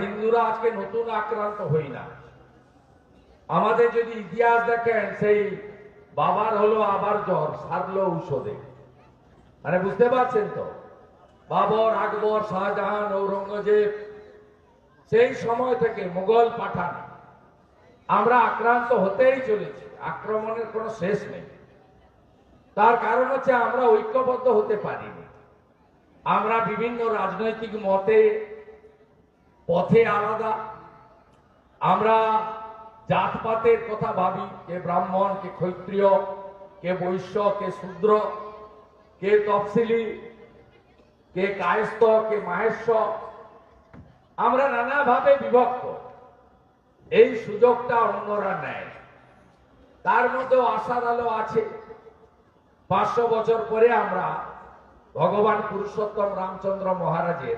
হিন্দুরা আজকে নতুন আক্রান্ত হই না। আমাদের যদি ইতিহাস দেখেন, সেই বাবার হলো আবার জ্বর, সারলো ঔষধে। মানে বুঝতে পারছেন তো? বাবর, আকবর, শাহজাহান, ঔরঙ্গজেব, সেই সময় থেকে মুঘল পাঠান। আমরা আক্রান্ত হতেই চলেছি, আক্রমণের কোনো শেষ নেই। তার কারণ হচ্ছে আমরা ঐক্যবদ্ধ হতে পারিনি। আমরা বিভিন্ন রাজনৈতিক মতে পথে আলাদা। আমরা জাতপাতের কথা ভাবি, কে ব্রাহ্মণ, কে ক্ষত্রিয়, কে বৈশ্য, কে শূদ্র, কে তফসিলি, কে কায়স্থ, কে মাহেশ্ব। আমরা নানাভাবে বিভক্ত। এই সুযোগটা অন্যরা নেয়। তার মধ্যেও আশার আলো আছে। পাঁচশো বছর পরে আমরা ভগবান পুরুষোত্তম রামচন্দ্র মহারাজের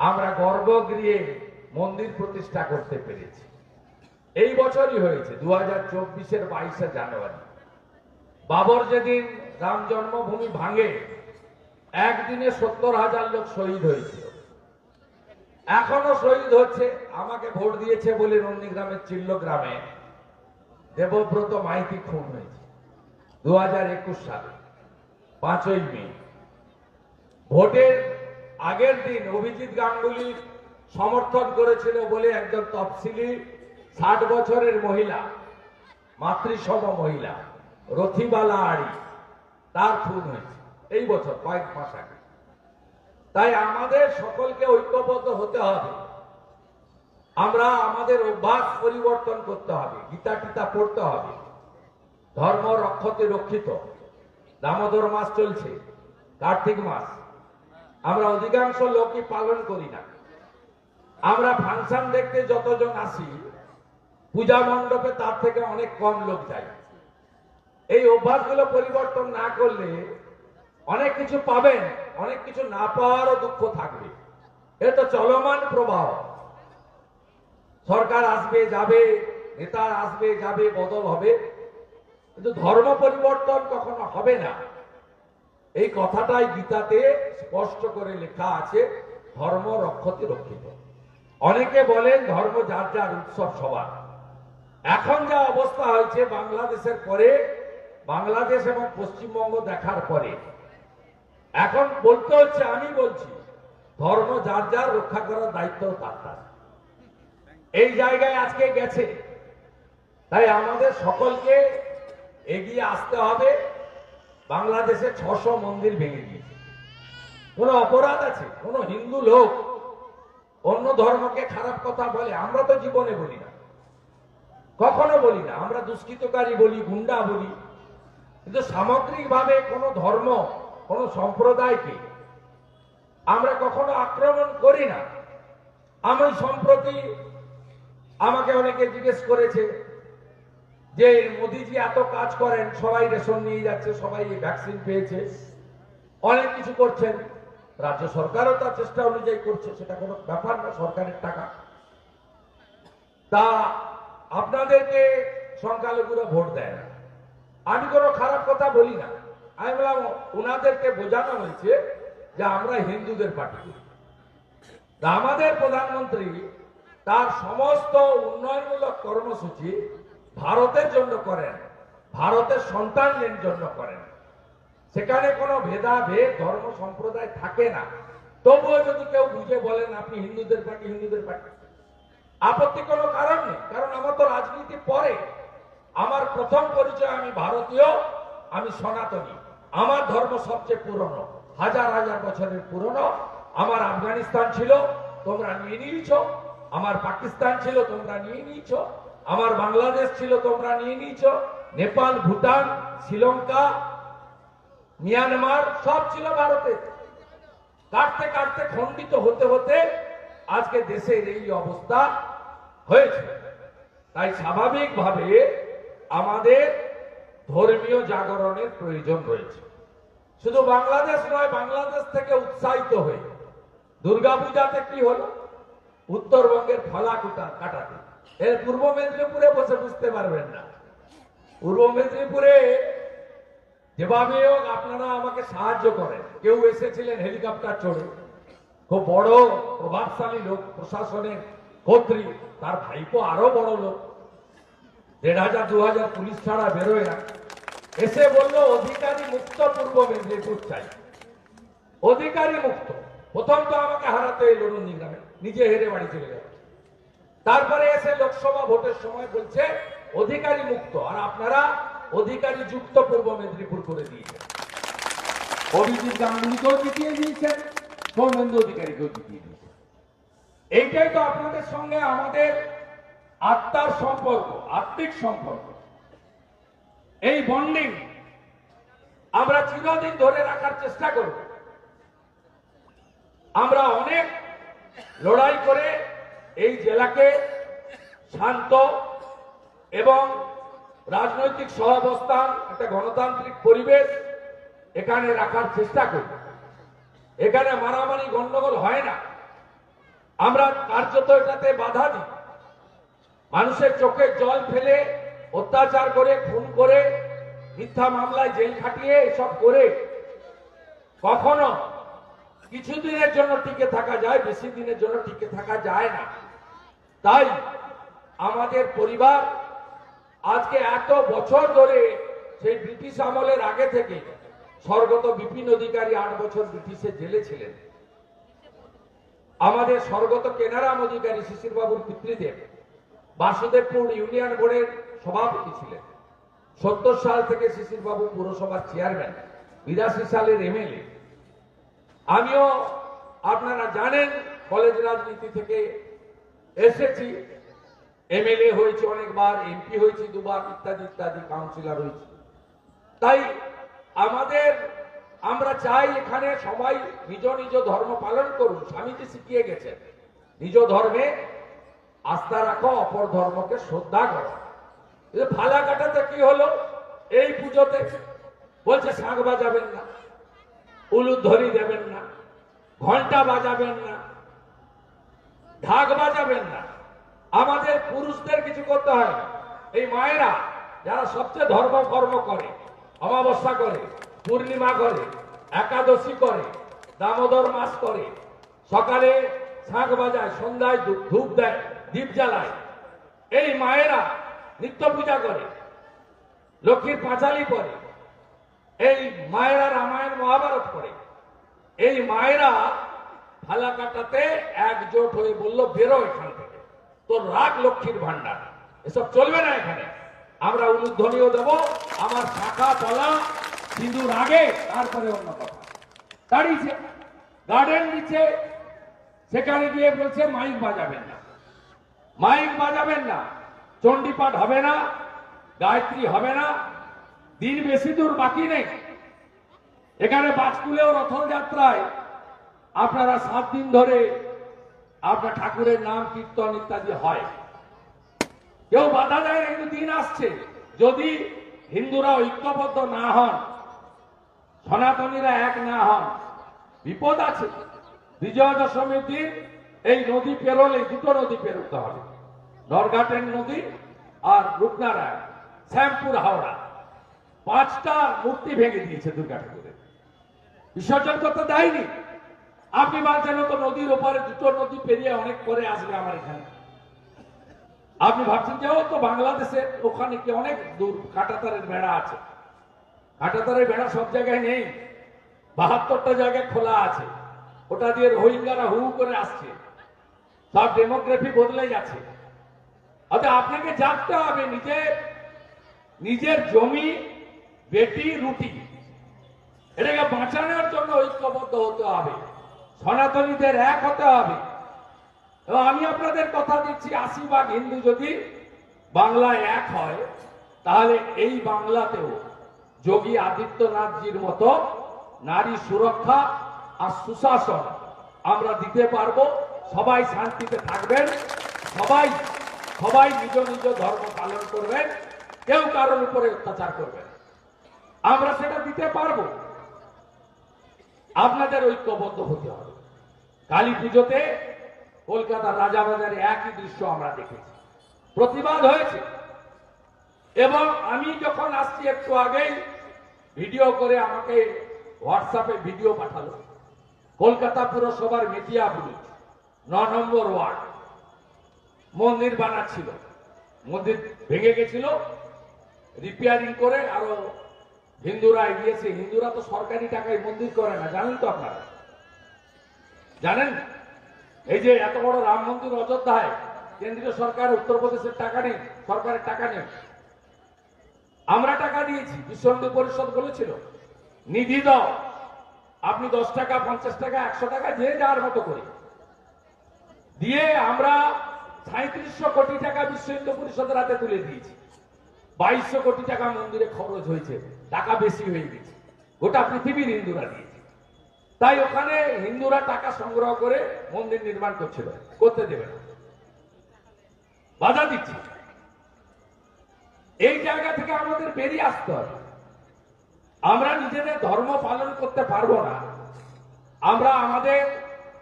আমরা গর্ভগৃহে মন্দির প্রতিষ্ঠা করতে পেরেছি। এই বছরই হয়েছে দু হাজার চব্বিশের বাইশে জানুয়ারি। বাবর যেদিন রাম জন্মভূমি ভাঙে, একদিনে সত্তর হাজার লোক শহীদ হয়েছিল। এখনও শহীদ হচ্ছে, আমাকে ভোট দিয়েছে বলে নন্দীগ্রামের চিল্ল গ্রামে দেবব্রত মাইতি খুন হয়েছে দু হাজার একুশ সালে, পাঁচই মে। ভোটের আগের দিন অভিজিৎ গাঙ্গুলি সমর্থন করেছিল বলে একজন তফসিলি ষাট বছরের মহিলা, মাতৃসম মহিলা, রথিবালা আড়ি, তার খুন হয়েছে। এই বছর কয়েক মাস আগে। তাই আমাদের সকলকে ঐক্যবদ্ধ হতে হবে। আমরা আমাদের অভ্যাস পরিবর্তন করতে হবে, গীতা টিতা পড়তে হবে। ধর্ম রক্ষতে রক্ষিত। দামোদর মাস চলছে, কার্তিক মাস। আমরা অধিকাংশ লোকই পালন করি না। আমরা ফাংশন দেখতে যতজন আসি পূজা মণ্ডপে তার থেকে অনেক কম লোক যায়। এই অভ্যাসগুলো পরিবর্তন না করলে অনেক কিছু পাবেন, অনেক কিছু না পাওয়ারও দুঃখ থাকবে। এ তো চলমান প্রবাহ। সরকার আসবে, যাবে, নেতা আসবে, যাবে, বদল হবে। কিন্তু ধর্ম পরিবর্তন কখনো হবে না। এই কথাটাই গীতাতে স্পষ্ট করে লেখা আছে, ধর্ম রক্ষতে রক্ষিত। অনেকে বলেন ধর্ম যার যার উৎসব সবার। এখন যা অবস্থা হয়েছে বাংলাদেশের পরে, বাংলাদেশ এবং পশ্চিমবঙ্গ দেখার পরে। এখন বলতে হচ্ছে, আমি বলছি, ধর্ম যার যার রক্ষা করার দায়িত্ব তার তার। এই জায়গায় আজকে গেছে। তাই আমাদের সকলকে এগিয়ে আসতে হবে। বাংলাদেশে ছশো মন্দির ভেঙে দিয়েছে কোন অপরাধ আছে? কোন হিন্দু লোক অন্য ধর্মকে খারাপ কথা বলে? আমরা তো জীবনে বলি না। কখনো বলি না। আমরা দুষ্কৃতকারী বলি, গুন্ডা বলি। কিন্তু সামগ্রিকভাবে কোন ধর্ম, কোন সম্প্রদায়কে আমরা কখনো আক্রমণ করি না। আমি সম্প্রতি আমাকে অনেকে জিজ্ঞেস করেছে যে মোদিজি এত কাজ করেন, সবাই রেশন নিয়ে যাচ্ছে, সবাই ভ্যাকসিন পেয়েছে। অনেক কিছু করছেন। রাজ্য সরকারও তার চেষ্টা অনুযায়ী করছে, সেটা কোনো ব্যাপার না, সরকারের টাকা। তা আপনাদেরকে সংখ্যালঘুরা ভোট দেয় না। আমি কোনো খারাপ কথা বলি না। আমি বললাম, ওনাদেরকে বোঝানো হয়েছে যে আমরা হিন্দুদের পার্টি আমাদের প্রধানমন্ত্রী তার সমস্ত উন্নয়নমূলক কর্মসূচি ভারতের জন্য করেন, ভারতের সন্তানদের জন্য করেন। সেখানে কোনো ভেদাভেদ, ধর্ম, সম্প্রদায় থাকে না। তবুও যদি কেউ বুঝে বলেন, আপনি হিন্দুদের পার্টি হিন্দুদের পার্টি। আপত্তি কোনো কারণ নেই, কারণ আমার তো রাজনীতি পরে। আমার প্রথম পরিচয় আমি ভারতীয়, আমি সনাতনী। আমার ধর্ম সবচেয়ে পুরনো, হাজার হাজার বছরের পুরনো। আমার আফগানিস্তান ছিল, তোমরা নিয়ে নিয়েছ। আমার পাকিস্তান ছিল, তোমরা নিয়ে নিয়েছ। আমার বাংলাদেশ ছিল, তোমরা নিয়ে নিয়েছ। নেপাল, ভুটান, শ্রীলঙ্কা, মিয়ানমার, সব ছিল ভারতে। কাটতে কাটতে খণ্ডিত হতে হতে আজকে দেশের এই অবস্থা হয়েছে। তাই স্বাভাবিকভাবে আমাদের ধর্মীয় জাগরণের প্রয়োজন রয়েছে। শুধু বাংলাদেশ নয়, বাংলাদেশ থেকে উৎসাহিত হয়ে দুর্গাপূজাতে কি হলো? উত্তরবঙ্গের ফলাকুটা কাটাতে। এর পূর্ব মেদিনীপুরে বসে বুঝতে পারবেন না। পূর্ব মেদিনীপুরে যেভাবে হোক আপনারা আমাকে সাহায্য করেন। কেউ এসেছিলেন হেলিকপ্টার চড়ে। খুব বড় প্রভাবশালী লোক, প্রশাসনের কর্ত্রী, তার ভাইপো আরও বড় লোক। দেড় হাজার, দু হাজার পুলিশ ছাড়া বেরোয় না। এসে বলল, অধিকারী মুক্ত পূর্ব মেদিনীপুর চাই। অধিকারী মুক্ত। প্রথম তো আমাকে হারাতে এলো নিজে হেরে বাড়ি চলে গেল। তারপরে এসে লোকসভা ভোটের সময় বলছে, অধিকারী মুক্ত। আর আপনারা অধিকারী যুক্ত পূর্ব মেদিনীপুর করে দিয়েছেন। অভিজিৎ গাঙ্গুলিকেও জিতিয়ে দিয়েছেন সৌমেন্দ্র অধিকারীকেও জিতিয়ে দিয়েছেন। এইটাই তো আপনাদের সঙ্গে আমাদের আত্মার সম্পর্ক, আত্মিক সম্পর্ক। এই বন্ডিং আমরা চিরদিন ধরে রাখার চেষ্টা করব। আমরা অনেক লড়াই করে এই জেলাকে শান্ত এবং রাজনৈতিক সহাবস্থান, একটা গণতান্ত্রিক পরিবেশ এখানে রাখার চেষ্টা করি এখানে মারামারি, গন্ডগোল হয় না। আমরা কার্যত এটাতে বাধা দিই। মানুষের চোখে জল ফেলে, অত্যাচার করে, খুন করে, মিথ্যা মামলায় জেল খাটিয়ে এসব করে কখনো কিছুদিনের জন্য টিকে থাকা যায়, বেশি দিনের জন্য টিকে থাকা যায় না। তাই আমাদের পরিবার আজকে এত বছর ধরে সেই ব্রিটিশ আমলের আগে থেকে স্বর্গত বিপিন অধিকারী আট বছর ব্রিটিশের জেলে ছিলেন। আমাদের স্বর্গত কেনারাম অধিকারী শিশিরবাবুর পিতৃদেব বাসুদেবপুর ইউনিয়ন বোর্ডের সভাপতি ছিলেন। সত্তর সাল থেকে শিশিরবাবু পুরসভার চেয়ারম্যান, বিরাশি সালের এমএলএ আমিও আপনারা জানেন কলেজ রাজনীতি থেকে এসেছি। এমএলএ হয়েছে অনেকবার এমপি হয়েছি দুবার, ইত্যাদি ইত্যাদি কাউন্সিলর হয়েছে। তাই আমাদের, আমরা চাই এখানে সবাই নিজ নিজ ধর্ম পালন করুন। স্বামীজি শিখিয়ে গেছেন, নিজ ধর্মে আস্থা রাখো, অপর ধর্মকে শ্রদ্ধা করো। কিন্তু ফালাকাটাতে কি হলো? এই পুজোতে বলছে, শাঁখ বাজাবেন না, উলুধ্বনি দেবেন না ঘণ্টা বাজাবেন না ঢাক বাজাবেন না। আমাদের পুরুষদের কিছু করতে হয় না। এই মায়েরা যারা সবচেয়ে ধর্ম কর্ম করে, অমাবস্যা করে, পূর্ণিমা করে, একাদশী করে, দামোদর মাস করে, সকালে শাঁখ বাজায়, সন্ধ্যায় ধূপ দেয়, দীপ জ্বালায়। এই মায়েরা নিত্য পূজা করে, লক্ষ্মীর পাঁচালি পরে, এই মায়েরা রামায়ণ মহাভারত পড়ে। এই মায়েরা ফালাকাটাতে একজোট হয়ে বলল, বেরো এখান থেকে। তোর রাগ লক্ষ্মীর ভান্ডার এসব চলবে না এখানে। আমরা উলুধ্বনিও দেব, আমার শাখা পলা সিঁদুর আগে, তারপরে অন্য কথা। দাঁড়িয়েছে। গার্ডেন দিচ্ছে। সেখানে গিয়ে বলছে, মাইক বাজাবেন না। মাইক বাজাবেন না। চণ্ডীপাঠ হবে না। গায়ত্রী হবে না। দিন বেশি দূর বাকি নেই। এখানে বাজকুলেও রথযাত্রায় আপনারা সাত দিন ধরে আপনার ঠাকুরের নাম কীর্তন ইত্যাদি হয়। কেউ বাধা দেয় কিন্তু দিন আসছে। যদি হিন্দুরা ঐক্যবদ্ধ না হন, সনাতনীরা এক না হন, বিপদ আছে। বিজয়া দশমীর দিন এই নদী পেরোলে দুটো নদী পেরোতে হবে। নরঘাটের নদী আর রূপনারায়ণ, শ্যামপুর, হাওড়া। পাঁচটা মূর্তি ভেঙে দিয়েছে দুর্গা ঠাকুরের। বিসর্জন করতে দেয়নি। আপনি বলছেন তো নদীর ওপারে দুটো নদী পেরিয়ে অনেক পরে আসবে আমার এখানে। আপনি ভাবছেন যে তো বাংলাদেশে ওখানে কি অনেক দূর, কাটাতারের বেড়া আছে। কাটাতারের বেড়া সব জায়গায় নেই, বাহাত্তরটা জায়গায় খোলা আছে। ওটা দিয়ে রোহিঙ্গারা হু করে আসছে। সব ডেমোগ্রাফি বদলে যাচ্ছে। অর্থাৎ আপনাকে জানতে হবে, নিজের নিজের জমি, বেটি, রুটি, এটাকে বাঁচানোর জন্য ঐক্যবদ্ধ হতে হবে। সনাতনীদের এক হতে হবে। এবং আমি আপনাদের কথা দিচ্ছি, আশি ভাগ হিন্দু যদি বাংলায় এক হয়, তাহলে এই বাংলাতেও যোগী আদিত্যনাথজির মতো নারী সুরক্ষা আর সুশাসন আমরা দিতে পারব। সবাই শান্তিতে থাকবেন, সবাই সবাই নিজ নিজ ধর্ম পালন করবেন, কেউ কারোর উপরে অত্যাচার করবেন। আমরা সেটা দিতে পারব। আপনাদের ঐক্যবদ্ধ হতে হবে। কালী পুজোতে কলকাতার রাজাবাজারে একই দৃশ্য আমরা দেখেছি। প্রতিবাদ হয়েছে। এবং আমি যখন আসছি একটু আগেই, ভিডিও করে আমাকে হোয়াটসঅ্যাপে ভিডিও পাঠালো। কলকাতা পুরসভার মেটিয়া ব্রিজ ন নম্বর ওয়ার্ড। মন্দির বানাচ্ছিল। মন্দির ভেঙে গেছিল। রিপেয়ারিং করে আরও হিন্দুরা এগিয়েছে হিন্দুরা তো সরকারি টাকায় মন্দির করে না, জানেন তো আপনারা? জানেন? এই যে এত বড় রাম মন্দির অযোধ্যায়, কেন্দ্রীয় সরকার, উত্তরপ্রদেশের টাকা নেই, সরকারের টাকা নেই। আমরা টাকা দিয়েছি বিশ্ব হিন্দু পরিষদ বলেছিল, নিধি দাও, আপনি দশ টাকা, পঞ্চাশ টাকা, একশো টাকা যে যার মতো করে। দিয়ে আমরা সাঁত্রিশশো কোটি টাকা বিশ্ব হিন্দু পরিষদের হাতে তুলে দিয়েছি। বাইশশো কোটি টাকা মন্দিরে খরচ হয়েছে। টাকা বেশি হয়ে গেছে। গোটা পৃথিবীর হিন্দুরা দিয়েছে। তাই ওখানে হিন্দুরা টাকা সংগ্রহ করে মন্দির নির্মাণ করছিল। করতে দেবে না। বাধা দিচ্ছে। এই জায়গা থেকে আমাদের বেরিয়ে আসতে হবে। আমরা নিজেদের ধর্ম পালন করতে পারব না। আমরা আমাদের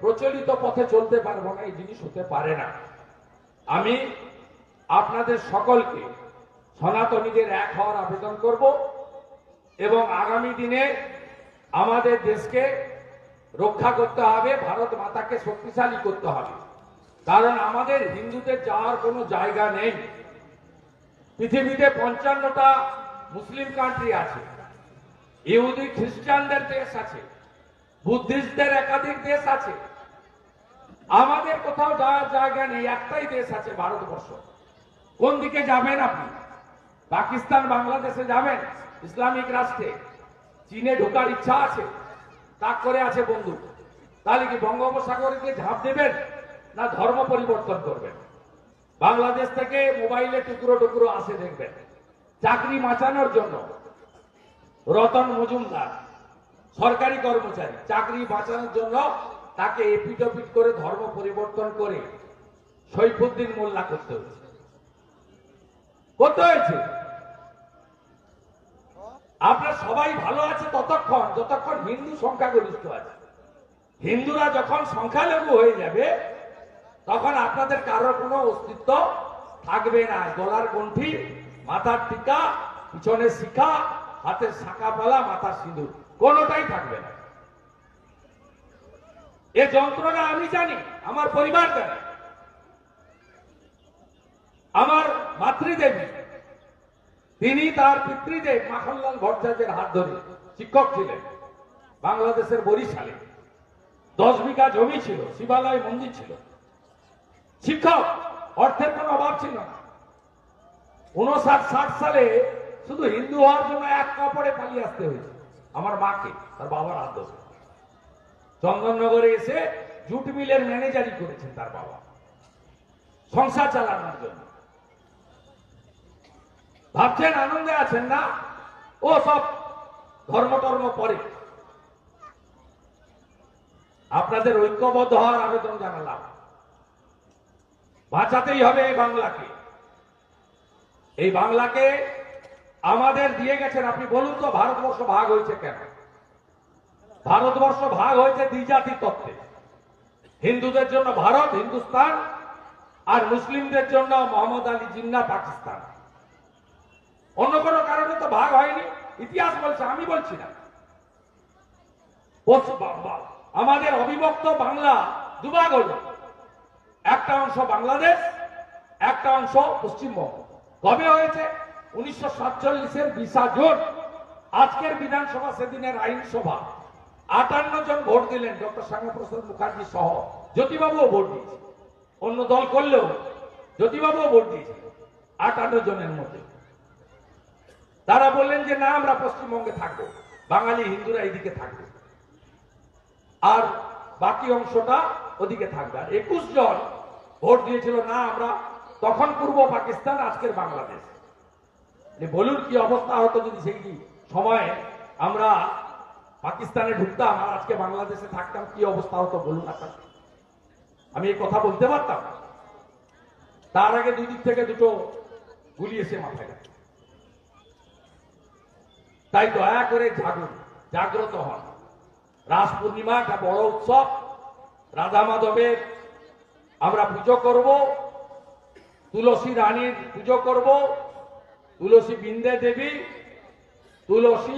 প্রচলিত পথে চলতে পারব না, এই জিনিস হতে পারে না। আমি আপনাদের সকলকে সনাতনীদের এক হওয়ার আবেদন করব। এবং আগামী দিনে আমাদের দেশকে রক্ষা করতে হবে, ভারত মাতাকে শক্তিশালী করতে হবে। কারণ আমাদের হিন্দুদের যাওয়ার কোনো জায়গা নেই। পৃথিবীতে পঞ্চান্নটা মুসলিম কান্ট্রি আছে। ইহুদি, খ্রিস্টানদের দেশ আছে। বুদ্ধিস্টদের একাধিক দেশ আছে। আমাদের কোথাও যাওয়ার জায়গা নেই, একটাই দেশ আছে ভারতবর্ষ। কোন দিকে যাবেন আপনি? পাকিস্তান, বাংলাদেশে যাবেন? ইসলামিক রাষ্ট্রে চীনে ঢোকার ইচ্ছা আছে, তাক করে আছে বন্ধু তাহলে কি বঙ্গোপসাগরে গিয়ে ঝাঁপ দেবেন না ধর্ম পরিবর্তন করবেন? বাংলাদেশ থেকে মোবাইলে টুকরো টুকরো আসে দেখবেন। চাকরি বাঁচানোর জন্য রতন মজুমদার, সরকারি কর্মচারী, চাকরি বাঁচানোর জন্য তাকে এপিটপিট করে ধর্ম পরিবর্তন করে সৈফুদ্দিন মোল্লা করতে হয়েছে। করতে হয়েছে? সবাই ভালো আছে ততক্ষণ, যতক্ষণ হিন্দু সংখ্যাগরিষ্ঠ আছে। হিন্দুরা যখন সংখ্যালঘু হয়ে যাবে, তখন আপনাদের কারোর কোনো অস্তিত্ব থাকবে না। গলার গন্ঠি মাথার টিকা, পিছনে শিখা, হাতের শাঁকা পালা মাথার সিঁদুর, কোনোটাই থাকবে না। এ যন্ত্রণা আমি জানি, আমার পরিবার জানে। আমার মাতৃদেবী তিনি তার পিতৃদেব মাখনলাল ভট্টাচার্যের হাত ধরে শিক্ষক ছিলেন, বাংলাদেশের বরিশালে। দশ বিঘা জমি ছিল, শিবালয় মন্দির ছিল। শিক্ষক, অর্থের কোনো অভাব ছিল না। উনষাট ষাট সালে শুধু হিন্দু হওয়ার জন্য এক কাপড়ে পালিয়ে আসতে হয়েছে। আমার মাকে, তার বাবার হাত ধরে। চন্দননগরে এসে জুট মিলের ম্যানেজারি করেছেন তার বাবা। সংসার চালানোর জন্য। ভাবছেন আনন্দে আছেন না? ও সব ধর্ম টর্ম পরে। আপনাদের ঐক্যবদ্ধ হওয়ার আবেদন জানালাম। বাঁচাতেই হবে এই বাংলাকে। এই বাংলাকে আমাদের দিয়ে গেছেন, আপনি বলুন তো ভারতবর্ষ ভাগ হয়েছে কেন? ভারতবর্ষ ভাগ হয়েছে দ্বিজাতি তত্ত্বে। হিন্দুদের জন্য ভারত, হিন্দুস্তান, আর মুসলিমদের জন্য মোহাম্মদ আলী জিন্না পাকিস্তান। অন্য কোনো কারণে তো ভাগ হয়নি। ইতিহাস বলছে, আমি বলছি না। আমাদের অবিভক্ত বাংলা দুভাগ হলো। একটা অংশ বাংলাদেশ, একটা অংশ পশ্চিমবঙ্গ। কবে হয়েছে? উনিশশো সাতচল্লিশের বিশা জোট আজকের বিধানসভা সেদিনের আইনসভা। আটান্ন জন ভোট দিলেন ডক্টর শ্যামাপ্রসাদ মুখার্জি সহ জ্যোতিবাবুও ভোট দিয়েছে। অন্য দল করলেও জ্যোতিবাবুও ভোট দিয়েছে। আটান্ন জনের মধ্যে। তারা বললেন যে, না, আমরা পশ্চিমবঙ্গে থাকব। বাঙালি হিন্দুরা এইদিকে থাকবে। আর বাকি অংশটা ওদিকে থাকবে। আর একুশ জন ভোট দিয়েছিল, না, আমরা তখন পূর্ব পাকিস্তান, আজকের বাংলাদেশ। বলুন কি অবস্থা হতো যদি সেই সময়ে আমরা পাকিস্তানে ঢুকতাম আর আজকে বাংলাদেশে থাকতাম, কি অবস্থা হতো বলুন আপনার আমি এই কথা বলতে পারতাম? তার আগে দুই দিক থেকে দুটো গুলি এসে মাথায় গেছে তাই দয়া করে জাগুন জাগ্রত হন রাস পূর্ণিমা একটা বড় উৎসব। রাধা মাধবের আমরা পুজো করব, তুলসী রানীর পুজো করব, তুলসী বিন্দে দেবী, তুলসী